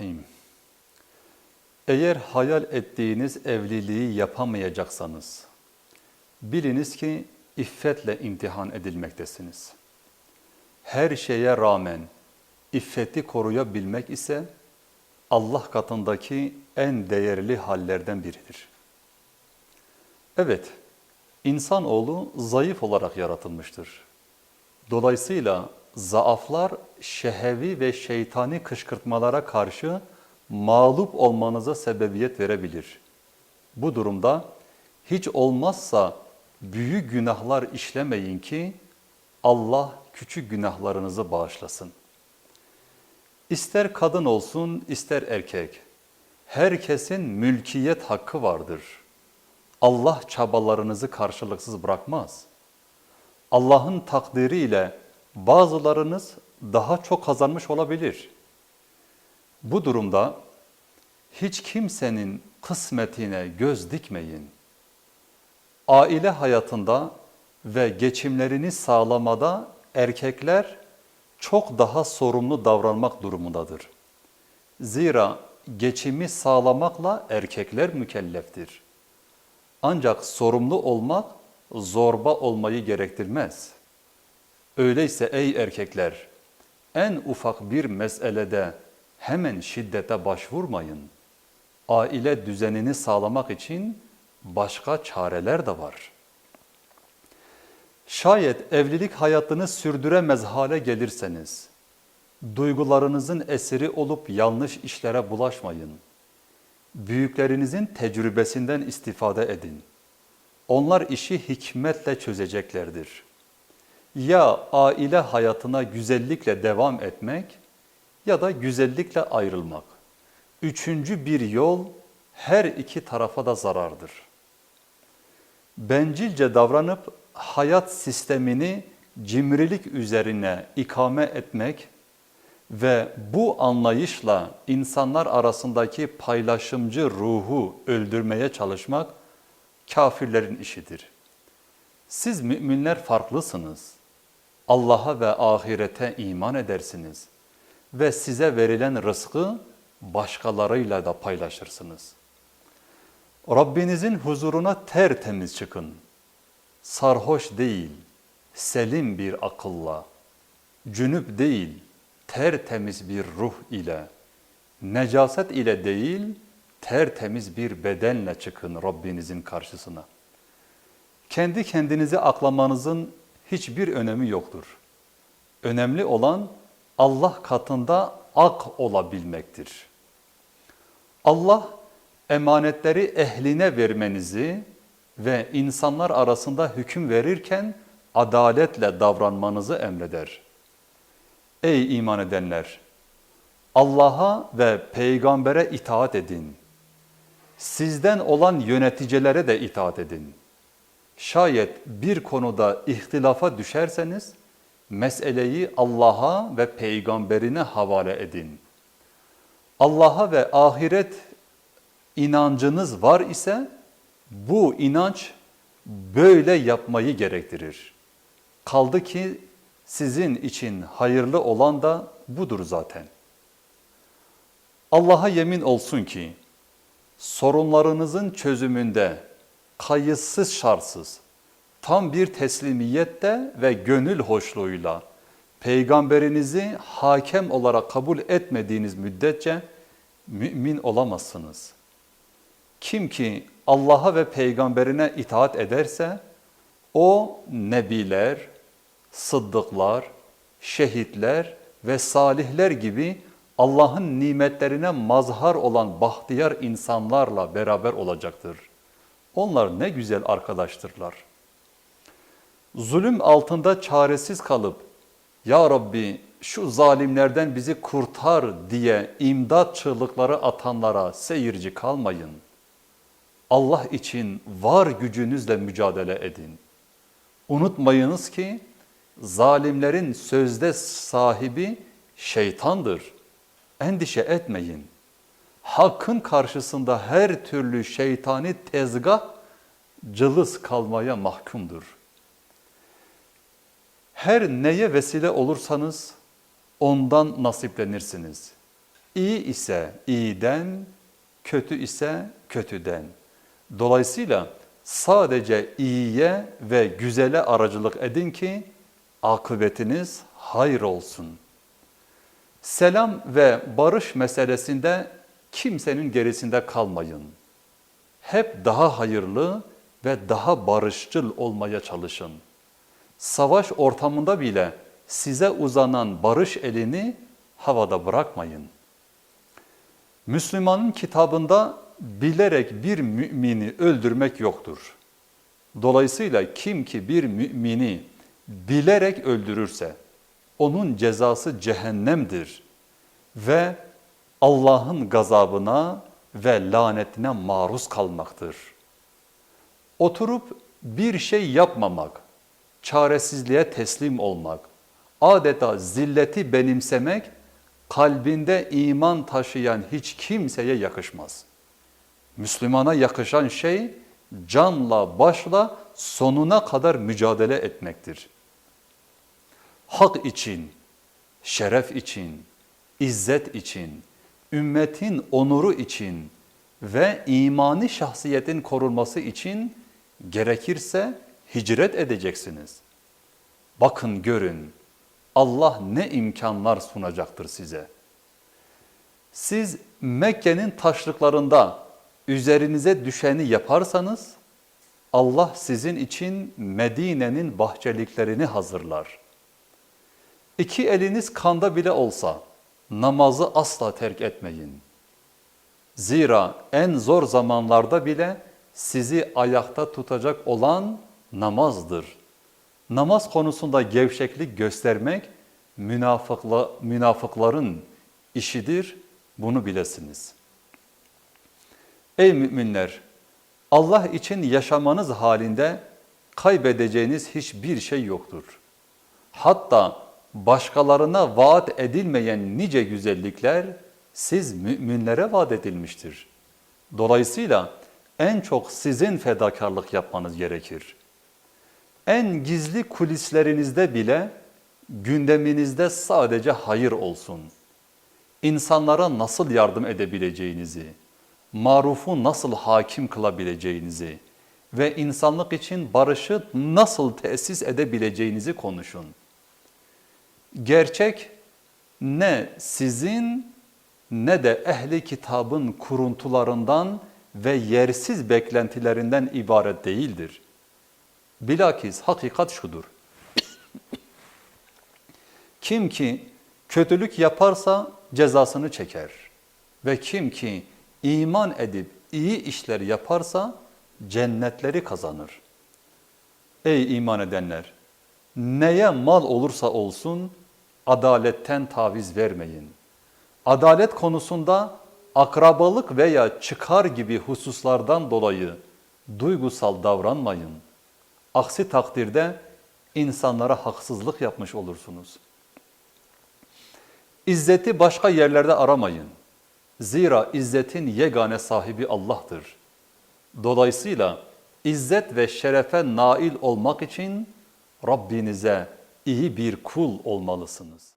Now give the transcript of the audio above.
Bismillahirrahmanirrahim. Eğer hayal ettiğiniz evliliği yapamayacaksanız, biliniz ki iffetle imtihan edilmektesiniz. Her şeye rağmen iffeti koruyabilmek ise Allah katındaki en değerli hallerden biridir. Evet, insanoğlu zayıf olarak yaratılmıştır. Dolayısıyla zaaflar şehevi ve şeytani kışkırtmalara karşı mağlup olmanıza sebebiyet verebilir. Bu durumda hiç olmazsa büyük günahlar işlemeyin ki Allah küçük günahlarınızı bağışlasın. İster kadın olsun ister erkek, herkesin mülkiyet hakkı vardır. Allah çabalarınızı karşılıksız bırakmaz. Allah'ın takdiriyle bazılarınız daha çok kazanmış olabilir. Bu durumda hiç kimsenin kısmetine göz dikmeyin. Aile hayatında ve geçimlerini sağlamada erkekler çok daha sorumlu davranmak durumundadır. Zira geçimi sağlamakla erkekler mükelleftir. Ancak sorumlu olmak zorba olmayı gerektirmez. Öyleyse ey erkekler, en ufak bir meselede hemen şiddete başvurmayın. Aile düzenini sağlamak için başka çareler de var. Şayet evlilik hayatını sürdüremez hale gelirseniz, duygularınızın esiri olup yanlış işlere bulaşmayın. Büyüklerinizin tecrübesinden istifade edin. Onlar işi hikmetle çözeceklerdir. Ya aile hayatına güzellikle devam etmek ya da güzellikle ayrılmak. Üçüncü bir yol her iki tarafa da zarardır. Bencilce davranıp hayat sistemini cimrilik üzerine ikame etmek ve bu anlayışla insanlar arasındaki paylaşımcı ruhu öldürmeye çalışmak kafirlerin işidir. Siz müminler farklısınız. Allah'a ve ahirete iman edersiniz ve size verilen rızkı başkalarıyla da paylaşırsınız. Rabbinizin huzuruna tertemiz çıkın. Sarhoş değil, selim bir akılla, cünüp değil, tertemiz bir ruh ile, necaset ile değil, tertemiz bir bedenle çıkın Rabbinizin karşısına. Kendi kendinizi aklamanızın hiçbir önemi yoktur. Önemli olan Allah katında ak olabilmektir. Allah emanetleri ehline vermenizi ve insanlar arasında hüküm verirken adaletle davranmanızı emreder. Ey iman edenler! Allah'a ve peygambere itaat edin. Sizden olan yöneticilere de itaat edin. Şayet bir konuda ihtilafa düşerseniz, meseleyi Allah'a ve peygamberine havale edin. Allah'a ve ahiret inancınız var ise, bu inanç böyle yapmayı gerektirir. Kaldı ki sizin için hayırlı olan da budur zaten. Allah'a yemin olsun ki sorunlarınızın çözümünde kayıtsız şartsız tam bir teslimiyette ve gönül hoşluğuyla peygamberinizi hakem olarak kabul etmediğiniz müddetçe mümin olamazsınız. Kim ki Allah'a ve peygamberine itaat ederse o nebiler, sıddıklar, şehitler ve salihler gibi Allah'ın nimetlerine mazhar olan bahtiyar insanlarla beraber olacaktır. Onlar ne güzel arkadaştırlar. Zulüm altında çaresiz kalıp, Ya Rabbi şu zalimlerden bizi kurtar diye imdat çığlıkları atanlara seyirci kalmayın. Allah için var gücünüzle mücadele edin. Unutmayınız ki zalimlerin sözde sahibi şeytandır. Endişe etmeyin. Hakkın karşısında her türlü şeytani tezgah cılız kalmaya mahkumdur. Her neye vesile olursanız ondan nasiplenirsiniz. İyi ise iyiden, kötü ise kötüden. Dolayısıyla sadece iyiye ve güzele aracılık edin ki akıbetiniz hayır olsun. Selam ve barış meselesinde kimsenin gerisinde kalmayın. Hep daha hayırlı ve daha barışçıl olmaya çalışın. Savaş ortamında bile size uzanan barış elini havada bırakmayın. Müslümanın kitabında bilerek bir mümini öldürmek yoktur. Dolayısıyla kim ki bir mümini bilerek öldürürse onun cezası cehennemdir ve Allah'ın gazabına ve lanetine maruz kalmaktır. Oturup bir şey yapmamak, çaresizliğe teslim olmak, adeta zilleti benimsemek kalbinde iman taşıyan hiç kimseye yakışmaz. Müslümana yakışan şey canla başla sonuna kadar mücadele etmektir. Hak için, şeref için, izzet için, ümmetin onuru için ve imani şahsiyetin korunması için gerekirse hicret edeceksiniz. Bakın görün Allah ne imkanlar sunacaktır size. Siz Mekke'nin taşlıklarında üzerinize düşeni yaparsanız Allah sizin için Medine'nin bahçeliklerini hazırlar. İki eliniz kanda bile olsa namazı asla terk etmeyin. Zira en zor zamanlarda bile sizi ayakta tutacak olan namazdır. Namaz konusunda gevşeklik göstermek münafıkla, münafıkların işidir, bunu bilesiniz. Ey müminler! Allah için yaşamanız halinde kaybedeceğiniz hiçbir şey yoktur. Hatta başkalarına vaat edilmeyen nice güzellikler siz müminlere vaat edilmiştir. Dolayısıyla en çok sizin fedakarlık yapmanız gerekir. En gizli kulislerinizde bile gündeminizde sadece hayır olsun. İnsanlara nasıl yardım edebileceğinizi, marufu nasıl hakim kılabileceğinizi ve insanlık için barışı nasıl tesis edebileceğinizi konuşun. Gerçek ne sizin ne de ehli kitabın kuruntularından ve yersiz beklentilerinden ibaret değildir. Bilakis hakikat şudur. Kim ki kötülük yaparsa cezasını çeker ve kim ki iman edip iyi işler yaparsa cennetleri kazanır. Ey iman edenler! Neye mal olursa olsun adaletten taviz vermeyin. Adalet konusunda akrabalık veya çıkar gibi hususlardan dolayı duygusal davranmayın. Aksi takdirde insanlara haksızlık yapmış olursunuz. İzzeti başka yerlerde aramayın. Zira izzetin yegane sahibi Allah'tır. Dolayısıyla izzet ve şerefe nail olmak için Rabbinize iyi bir kul olmalısınız.